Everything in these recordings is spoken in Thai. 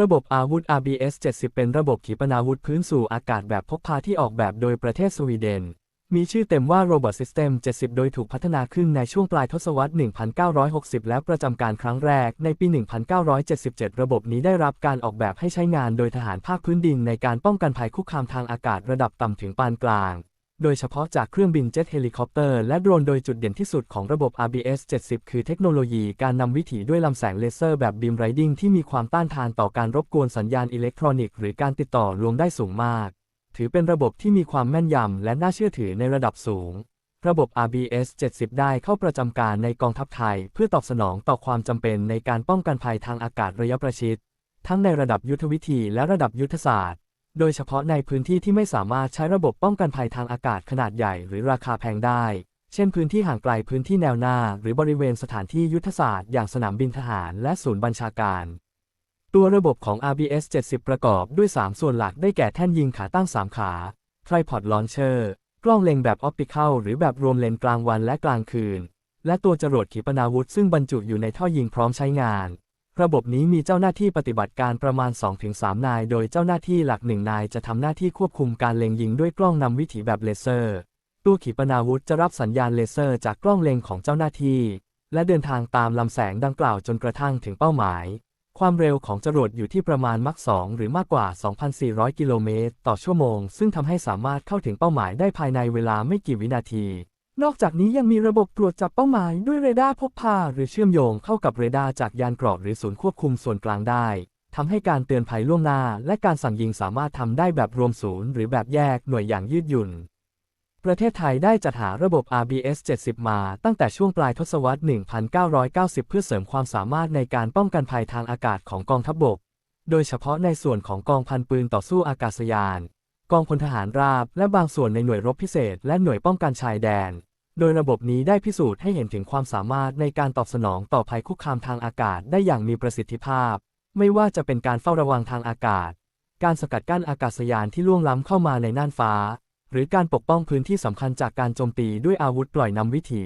ระบบอาวุธ RBS 70 เป็นระบบขีปนาวุธพื้นสู่อากาศแบบพกพาที่ออกแบบโดยประเทศสวีเดน มีชื่อเต็มว่า Robot System 70 โดยถูกพัฒนาขึ้นในช่วงปลายทศวรรษ 1960 และประจำการครั้งแรกในปี 1977 ระบบนี้ได้รับการออกแบบให้ใช้งานโดยทหารภาคพื้นดินในการป้องกันภัยคุกคามทางอากาศระดับต่ำถึงปานกลาง โดยเฉพาะจากเครื่องบินเจ็ตเฮลิคอปเตอร์และโดรนโดยจุดเด่นที่สุดของระบบ RBS 70 คือเทคโนโลยีการนำวิถีด้วยลำแสงเลเซอร์แบบบีมไรดิงที่มีความต้านทานต่อการรบกวนสัญญาณอิเล็กทรอนิกส์หรือการติดต่อรวมได้สูงมาก ถือเป็นระบบที่มีความแม่นยำและน่าเชื่อถือในระดับสูง ระบบ RBS 70 ได้เข้าประจำการในกองทัพไทย เพื่อตอบสนองต่อความจำเป็นในการป้องกันภัยทางอากาศระยะประชิดทั้งในระดับยุทธวิธีและระดับยุทธศาสตร์ โดยเฉพาะในพื้นที่ที่ไม่สามารถใช้ระบบป้องกันภัยทางอากาศขนาดใหญ่หรือราคาแพงได้ เช่นพื้นที่ห่างไกลพื้นที่แนวหน้า หรือบริเวณสถานที่ยุทธศาสตร์อย่างสนามบินทหารและศูนย์บัญชาการ ตัวระบบของ RBS 70 ประกอบด้วย 3 ส่วนหลักได้แก่แท่นยิงขาตั้ง 3 ขา Tripod Launcher กล้องเล็งแบบออปติคอลหรือแบบรวมเลนกลางวันและกลางคืน และตัวจรวดขีปนาวุธซึ่งบรรจุอยู่ในท่อยิงพร้อมใช้งาน ระบบนี้มีเจ้าหน้าที่ปฏิบัติการประมาณ 2-3 นาย โดยเจ้าหน้าที่หลักหนึ่งนายจะทำหน้าที่ควบคุมการเล็งยิงด้วยกล้องนำวิถีแบบเลเซอร์ตัวขีปนาวุธจะรับสัญญาณเลเซอร์จากกล้องเล็งของเจ้าหน้าที่ และเดินทางตามลำแสงดังกล่าวจนกระทั่งถึงเป้าหมาย ความเร็วของจรวดอยู่ที่ประมาณมัก2หรือมากกว่า 2,400 กิโลเมตรต่อชั่วโมง ซึ่งทำให้สามารถเข้าถึงเป้าหมายได้ภายในเวลาไม่กี่วินาที นอกจากนี้ยังมีระบบตรวจจับเป้าหมายด้วยเรดาร์พกพา หรือเชื่อมโยงเข้ากับเรดาร์จากยานเกราะหรือศูนย์ควบคุมส่วนกลางได้ทำให้การเตือนภัยล่วงหน้า และการสั่งยิงสามารถทำได้แบบรวมศูนย์หรือแบบแยกหน่วยอย่างยืดหยุ่น ประเทศไทยได้จัดหาระบบ RBS 70 มาตั้งแต่ช่วงปลายทศวรรษ 1990 เพื่อเสริมความสามารถในการป้องกันภัยทางอากาศของกองทัพบบก โดยเฉพาะในส่วนของกองพันปืนต่อสู้อากาศยาน กองพลทหารราบ และบางส่วนในหน่วยรบพิเศษ และหน่วยป้องกันชายแดน โดยระบบนี้ได้พิสูจน์ให้เห็นถึงความสามารถในการตอบสนองต่อภัยคุกคามทางอากาศได้อย่างมีประสิทธิภาพ ไม่ว่าจะเป็นการเฝ้าระวังทางอากาศ การสกัดกั้นอากาศยานที่ล่วงล้ำเข้ามาในน่านฟ้า หรือการปกป้องพื้นที่สำคัญจากการโจมตีด้วยอาวุธปล่อยนำวิถี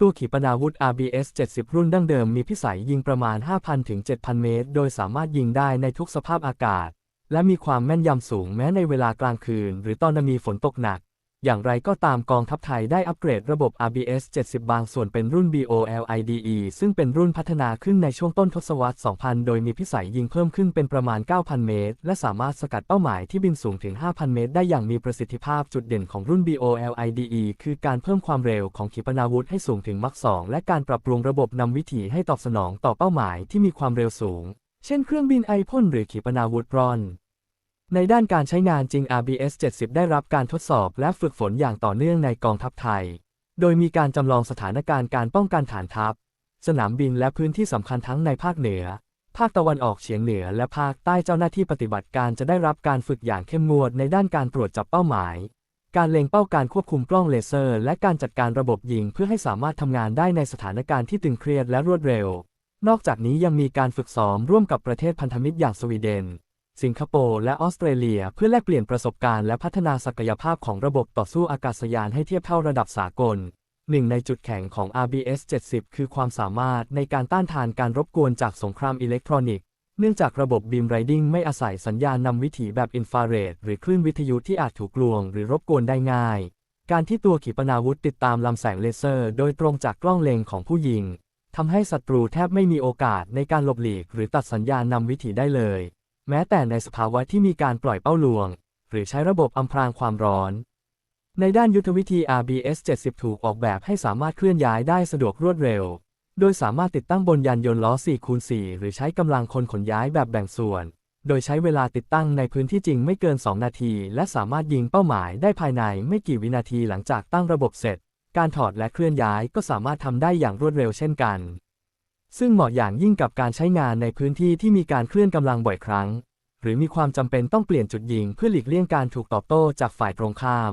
ตัวขีปนาวุธ RBS 70 รุ่นดั้งเดิมมีพิสัยยิงประมาณ 5,000 ถึง 7,000 เมตร โดยสามารถยิงได้ในทุกสภาพอากาศ และมีความแม่นยำสูงแม้ในเวลากลางคืน หรือตอนมีฝนตกหนัก อย่างไรก็ตามกองทัพไทยได้อัปเกรดระบบ RBS 70 บางส่วนเป็นรุ่น BOLIDE ซึ่งเป็นรุ่นพัฒนาขึ้นในช่วงต้นทศวรรษ 2000 โดยมีพิสัยยิงเพิ่มขึ้นเป็นประมาณ 9,000 เมตร และสามารถสกัดเป้าหมายที่บินสูงถึง 5,000 เมตร ได้อย่างมีประสิทธิภาพจุดเด่นของรุ่น BOLIDE คือการเพิ่มความเร็วของขีปนาวุธให้สูงถึงมัก2และการปรับปรุงระบบนำวิถีให้ตอบสนองต่อเป้าหมายที่มีความเร็วสูง เช่นเครื่องบินไอพ่นหรือขีปนาวุธรอน ในด้านการใช้งานจริง RBS 70 ได้รับการทดสอบและฝึกฝนอย่างต่อเนื่องในกองทัพไทย โดยมีการจำลองสถานการณ์การป้องกันฐานทัพ สนามบินและพื้นที่สำคัญทั้งในภาคเหนือ ภาคตะวันออกเฉียงเหนือและภาคใต้เจ้าหน้าที่ปฏิบัติการจะได้รับการฝึกอย่างเข้มงวดในด้านการตรวจจับเป้าหมายการเล็งเป้าการควบคุมกล้องเลเซอร์ และการจัดการระบบยิงเพื่อให้สามารถทำงานได้ในสถานการณ์ที่ตึงเครียดและรวดเร็ว นอกจากนี้ยังมีการฝึกซ้อมร่วมกับประเทศพันธมิตรอย่างสวีเดน สิงคโปร์และออสเตรเลียเพื่อแลกเปลี่ยนประสบการณ์และพัฒนาศักยภาพของระบบต่อสู้อากาศยานให้เทียบเท่าระดับสากลหนึ่งในจุดแข็งของ RBS 70 คือความสามารถในการต้านทานการรบกวนจากสงครามอิเล็กทรอนิกส์ เนื่องจากระบบบีมไรดิงไม่อาศัยสัญญาณนำวิถีแบบอินฟราเรดหรือคลื่นวิทยุที่อาจถูกลวงหรือรบกวนได้ง่าย การที่ตัวขีปนาวุธติดตามลำแสงเลเซอร์ โดยตรงจากกล้องเล็งของผู้ยิง ทำให้ศัตรูแทบไม่มีโอกาสในการหลบหลีก หรือตัดสัญญาณนำวิถีได้เลย แม้แต่ในสภาวะที่มีการปล่อยเป้าลวง หรือใช้ระบบอำพรางความร้อน ในด้านยุทธวิธี RBS 70 ถูกออกแบบให้สามารถเคลื่อนย้ายได้สะดวกรวดเร็ว โดยสามารถติดตั้งบนยานยนต์ล้อ4คูณ4หรือใช้กำลังคนขนย้ายแบบแบ่งส่วน โดยใช้เวลาติดตั้งในพื้นที่จริงไม่เกิน 2 นาที และสามารถยิงเป้าหมายได้ภายในไม่กี่วินาทีหลังจากตั้งระบบเสร็จ การถอดและเคลื่อนย้ายก็สามารถทำได้อย่างรวดเร็วเช่นกัน ซึ่งเหมาะอย่างยิ่งกับการใช้งานในพื้นที่ที่มีการเคลื่อนกำลังบ่อยครั้ง หรือมีความจำเป็นต้องเปลี่ยนจุดยิงเพื่อหลีกเลี่ยงการถูกตอบโต้จากฝ่ายตรงข้าม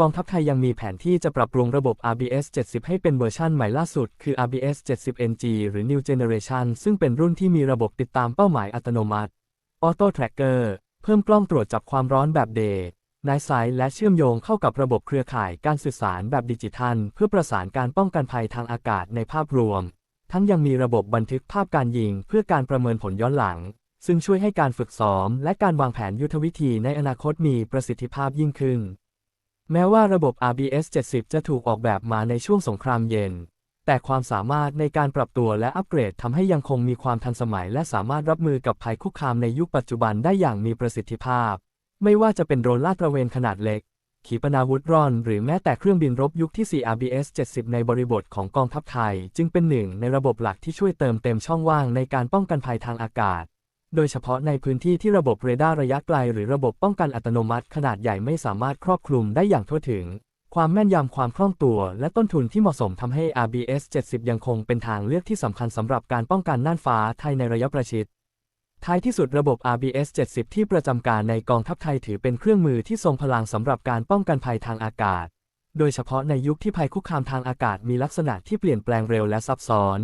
กองทัพไทยยังมีแผนที่จะปรับปรุงระบบ RBS 70 ให้เป็นเวอร์ชันใหม่ล่าสุด คือ RBS 70 NG หรือ New Generation ซึ่งเป็นรุ่นที่มีระบบติดตามเป้าหมายอัตโนมัติ Auto Tracker เพิ่มกล้องตรวจจับความร้อนแบบ Day Night Sight และเชื่อมโยงเข้ากับระบบเครือข่ายการสื่อสารแบบดิจิทัล เพื่อประสานการป้องกันภัยทางอากาศในภาพรวม ทั้งยังมีระบบบันทึกภาพการยิงเพื่อการประเมินผลย้อนหลัง ซึ่งช่วยให้การฝึกซ้อม และการวางแผนยุทธวิธีในอนาคตมีประสิทธิภาพยิ่งขึ้น แม้ว่าระบบ RBS 70 จะถูกออกแบบมาในช่วงสงครามเย็น แต่ความสามารถในการปรับตัวและอัปเกรดทำให้ยังคงมีความทันสมัย และสามารถรับมือกับภัยคุกคามในยุคปัจจุบันได้อย่างมีประสิทธิภาพ ไม่ว่าจะเป็นโดรนลาดตระเวนขนาดเล็ก ขีปนาวุธร่อน หรือแม้แต่เครื่องบินรบยุคที่ 4 RBS 70 ในบริบทของกองทัพไทย จึงเป็นหนึ่งในระบบหลักที่ช่วยเติมเต็มช่องว่างในการป้องกันภัยทางอากาศ โดยเฉพาะในพื้นที่ที่ระบบเรดาร์ระยะไกล หรือระบบป้องกันอัตโนมัติขนาดใหญ่ไม่สามารถครอบคลุมได้อย่างทั่วถึง ความแม่นยำความคล่องตัวและต้นทุนที่เหมาะสมทำให้ RBS 70 ยังคงเป็นทางเลือกที่สำคัญสำหรับการป้องกันน่านฟ้าไทยในระยะประชิด ท้ายที่สุดระบบ RBS 70 ที่ประจำการในกองทัพไทยถือเป็นเครื่องมือที่ทรงพลังสำหรับการป้องกันภัยทางอากาศ โดยเฉพาะในยุคที่ภัยคุกคามทางอากาศมีลักษณะที่เปลี่ยนแปลงเร็วและซับซ้อน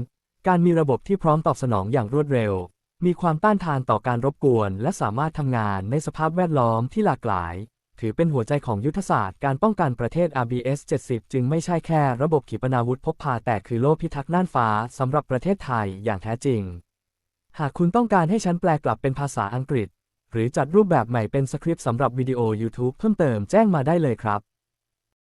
การมีระบบที่พร้อมตอบสนองอย่างรวดเร็ว มีความต้านทานต่อการรบกวน และสามารถทำงานในสภาพแวดล้อมที่หลากหลาย ถือเป็นหัวใจของยุทธศาสตร์การป้องกันประเทศ RBS 70 จึงไม่ใช่แค่ระบบขีปนาวุธพกพาแต่คือโล่พิทักษ์น่านฟ้าสำหรับประเทศไทยอย่างแท้จริง หากคุณต้องการให้ฉันแปลกลับเป็นภาษาอังกฤษ หรือจัดรูปแบบใหม่เป็นสคริปต์สำหรับวิดีโอ YouTube เพิ่มเติมแจ้งมาได้เลยครับ